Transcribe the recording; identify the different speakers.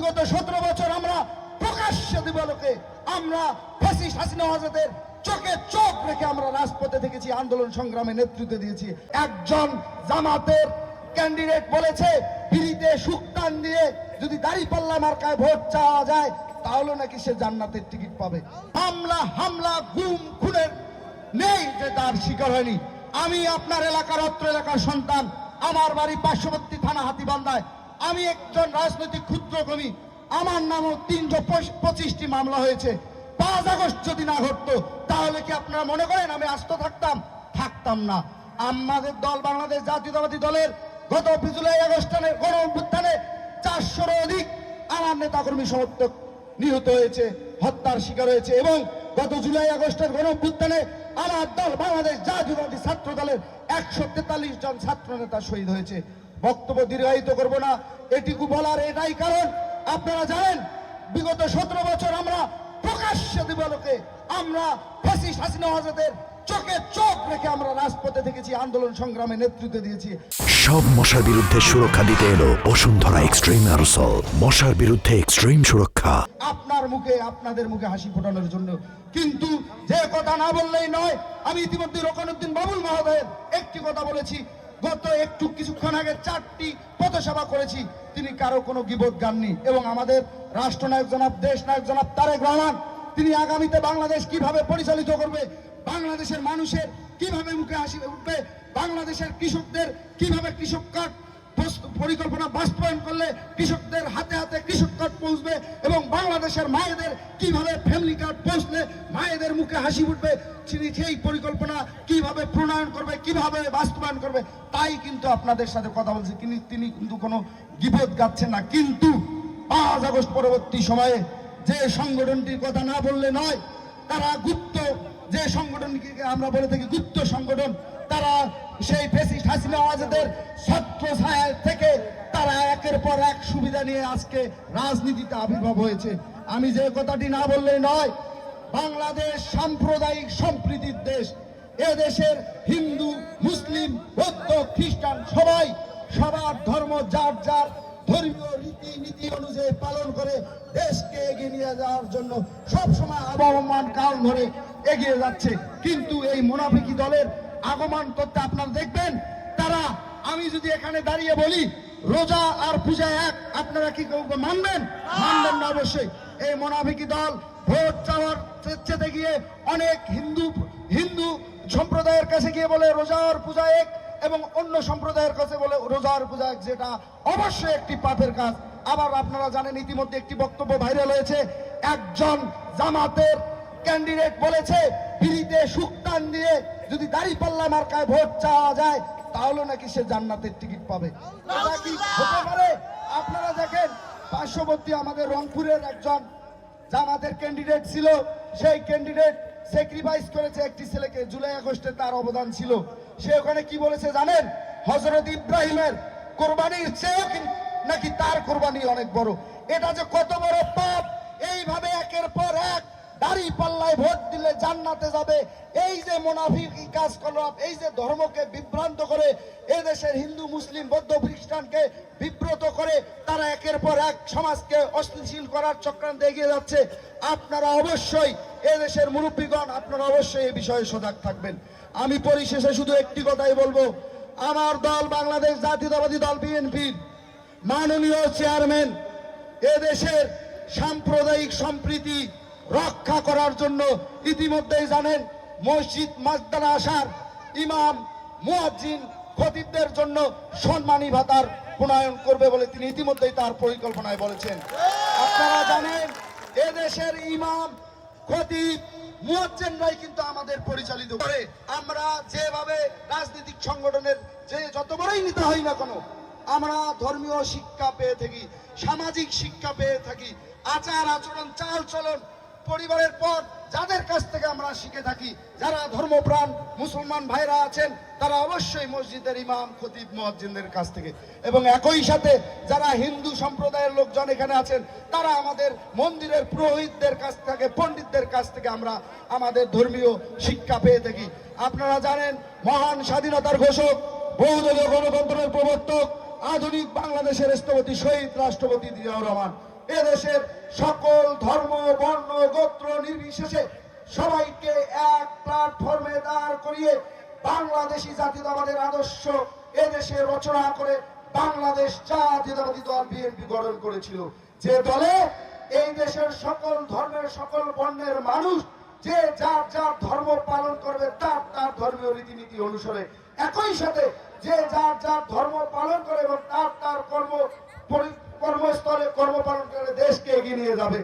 Speaker 1: বিগত সতেরো বছর আমরা প্রকাশ্য দিবলোকে আমরা ফ্যাসিস্ট হাসিনা আজাদের চোখে চোখ রেখে আমরা রাজপথে দেখেছি আন্দোলন সংগ্রামে নেতৃত্ব দিয়েছি। একজন জামাতের ক্যান্ডিডেট বলেছে বিড়িতে সুক্তান দিয়ে যদি দাড়ি পাল্লা মার্কায় ভোট চাওয়া যায়, তাহলে নাকি সে জান্নাতের টিকিট পাবে। হামলা হামলা, গুম, খুনের নেই যে তার শিকার হয়নি। আমি আপনার এলাকার অত্র এলাকার সন্তান, আমার বাড়ি পার্শ্ববর্তী থানা হাতিবান্ধায়। আমি একজন রাজনৈতিক ক্ষুদ্রকর্মী আমার নামও তিনশো পঁচিশটি মামলা হয়েছে। পাঁচ আগস্ট যদি না ঘটতো, তাহলে কি আপনারা মনে করেন আমি আস্ত থাকতাম? থাকতাম না। আমাদের দল বাংলাদেশ জাতীয়তাবাদী দলের গত জুলাই আগস্টানের গণ অভ্যুত্থানে চারশোর অধিক আমার নেতাকর্মী সমর্থক নিহত হয়েছে, হত্যার শিকার হয়েছে এবং গত জুলাই আগস্টের গণ অভ্যুত্থানে আমার দল বাংলাদেশ জাতীয়তাবাদী ছাত্র দলের একশো তেতাল্লিশ জন ছাত্র নেতা শহীদ হয়েছে। বক্তব্য দীর্ঘায়িত করব না। এটুকু বলার এটাই কারণ আপনারা জানেন বিগত সতেরো বছর আমরা প্রকাশ্য দিবলোকে আমরা ফ্যাসিস্ট হাসিনা আজাদের চোখে চোখ রেখে আমরা রাজপথে দেখেছি আন্দোলন সংগ্রামে নেতৃত্ব দিয়েছি।
Speaker 2: সব মশার বিরুদ্ধে সুরক্ষা দিতে এলো বসুন্ধরা এক্সট্রিম অ্যারোসল মশার বিরুদ্ধে এক্সট্রিম সুরক্ষা।
Speaker 1: আপনার মুখে আপনাদের মুখে হাসি ফোটানোর জন্য। কিন্তু যে কথা না বললেই নয় আমি ইতিমধ্যে রকনুদ্দিন বাবুল মহোদয়ের একটি কথা বলেছি। গত একটু কিছুক্ষণ আগে চারটি পথসভা করেছি। তিনি কারও কোনো গিবোধ গাননি এবং আমাদের রাষ্ট্রনায়ক জনাব দেশ নায়ক জনাব তারেক রহমান, তিনি আগামীতে বাংলাদেশ কীভাবে পরিচালিত করবে, বাংলাদেশের মানুষের কীভাবে মুখে হাসি উঠবে, বাংলাদেশের কৃষকদের কীভাবে কৃষক কার্ড পরিকল্পনা বাস্তবায়ন করলে কৃষকদের হাতে হাতে কৃষক কার্ড পৌঁছবে এবং বাংলাদেশের মায়েদের কীভাবে ফ্যামিলি কার্ড পৌঁছলে মায়েদের মুখে হাসি উঠবে তিনি সেই পরিকল্পনা কীভাবে প্রণয়ন করবে, কীভাবে বাস্তবায়ন করবে, তাই কিন্তু আপনাদের সাথে কথা বলছে। তিনি তিনি কিন্তু কোনো গিবত গাচ্ছেন না। কিন্তু পাঁচ আগস্ট পরবর্তী সময়ে যে সংগঠনটির কথা না বললে নয়, তারা গুপ্ত যে সংগঠনকে আমরা বলে থাকি গুপ্ত সংগঠন, তারা সেই ফেসিস্ট হাসিনা আজাদের ছত্র ছায়া থেকে তারা একের পর এক সুবিধা নিয়ে আজকে রাজনীতিতে আবির্ভাব হয়েছে। আমি যে কথাটি না বললেই নয়, বাংলাদেশ সাম্প্রদায়িক সম্প্রীতির দেশ। এ দেশের হিন্দু, মুসলিম, বৌদ্ধ, খ্রিস্টান সবাই সবার ধর্ম যার যার ধর্মীয় রীতি নীতি অনুযায়ী পালন করে দেশকে এগিয়ে নিয়ে যাওয়ার জন্য সব সময় আবহমান কাল ধরে এগিয়ে যাচ্ছে। কিন্তু এই মোনাফিকি দলের আগমন করতে আপনারা দেখবেন, তারা, আমি যদি এখানে দাঁড়িয়ে বলি, রোজা আর পূজা এক, আপনারা কি মানবেন? মানবেন না অবশ্যই। এই মোনাফিকি দল ভোট চাওয়ার চেতে গিয়ে অনেক হিন্দু হিন্দু সম্প্রদায়ের কাছে গিয়ে বলে, রোজা আর পূজা এক এবং অন্য সম্প্রদায়ের কাছে বলে রোজার পূজা যেটা অবশ্যই একটি পাপের কাজ। আবার আপনারা জানেন, ইতিমধ্যে একটি বক্তব্য ভাইরাল হয়েছে। একজন জামাতের ক্যান্ডিডেট বলেছে বিড়িতে সুক্তান দিয়ে যদি দাড়ি পাল্লা মার্কায় ভোট চাওয়া যায়, তাহলে নাকি সে জান্নাতের টিকিট পাবে। হতে পারে? আপনারা দেখেন, পার্শ্ববর্তী আমাদের রংপুরের একজন জামাতের ক্যান্ডিডেট ছিল। সেই ক্যান্ডিডেট স্যাক্রিফাইস করেছে একটি জুলাই আগস্টে তার অবদান ছিল। সে ওখানে কি বলেছে জানেন? হজরত ইব্রাহিমের কোরবানির চেয়েও নাকি তার কোরবানি অনেক বড়। এটা যে কত বড় পাপ, এইভাবে দাড়ি পাল্লায় ভোট দিলে জান্নাতে যাবে। এই যে মোনাফিক কাজ করল এই যে ধর্মকে বিভ্রান্ত করে এদেশের হিন্দু, মুসলিম, বৌদ্ধ, খ্রিস্টানকে বিব্রত করে, তারা একের পর এক সমাজকে অস্থিতিশীল করার চক্রান্তে এগিয়ে যাচ্ছে। আপনারা অবশ্যই এ দেশের মুরব্বীগণ, আপনারা অবশ্যই এই বিষয়ে সজাগ থাকবেন। আমি পরিশেষে শুধু একটি কথাই বলব। আমার দল বাংলাদেশ জাতীয়তাবাদী দল বিএনপির মাননীয় চেয়ারম্যান, এদেশের সাম্প্রদায়িক সম্প্রীতি রক্ষা করার জন্য ইতিমধ্যেই জানেন মসজিদ মাসদারা আসার ইমাম মুয়াজ্জিন খতিবদের জন্য সম্মানী ভাতার প্রণয়ন করবে বলে তিনি ইতিমধ্যেই তার পরিকল্পনায় বলেছেন। আপনারা জানেন, এদেশের ইমাম, খতিব, মুয়াজ্জিনরাই কিন্তু আমাদের পরিচালিত করে। আমরা যেভাবে রাজনৈতিক সংগঠনের যে যত বড়ই নেতা হই না কোনো, আমরা ধর্মীয় শিক্ষা পেয়ে থাকি, সামাজিক শিক্ষা পেয়ে থাকি, আচার আচরণ, চাল চলন পরিবারের পর যাদের কাছ থেকে আমরা শিখে থাকি, যারা ধর্মপ্রাণ মুসলমান ভাইরা আছেন, তারা অবশ্যই মসজিদের ইমাম, খতিব মুয়াজ্জিনদের কাছ থেকে। এবং একই সাথে যারা হিন্দু সম্প্রদায়ের লোকজন এখানে আছেন, তারা আমাদের মন্দিরের পুরোহিতদের কাছ থেকে, পণ্ডিতদের কাছ থেকে আমরা আমাদের ধর্মীয় শিক্ষা পেয়ে থাকি। আপনারা জানেন, মহান স্বাধীনতার ঘোষক বহুদলীয় গণতন্ত্রের প্রবর্তক, আধুনিক বাংলাদেশের স্থপতি শহীদ রাষ্ট্রপতি জিয়াউর রহমান। এদেশের সকল ধর্ম, বর্ণ, গোত্র নির্বিশেষে সবাইকে এক প্ল্যাটফর্মে দাঁড় করিয়ে বাংলাদেশি জাতীয়তাবাদের আদর্শ এদেশে রচনা করে বাংলাদেশ জাতীয়তাবাদী দল বিএনপি গঠন করেছিল। যে দলে এই দেশের সকল ধর্মের সকল বর্ণের মানুষ যে যার যার ধর্ম পালন করবে তার তার ধর্মীয় রীতিনীতি অনুসারে একই সাথে যে যার যার ধর্ম পালন করে এবং তার তার কর্ম সর্বস্তরে কর্মপালন করে দেশকে এগিয়ে নিয়ে যাবে।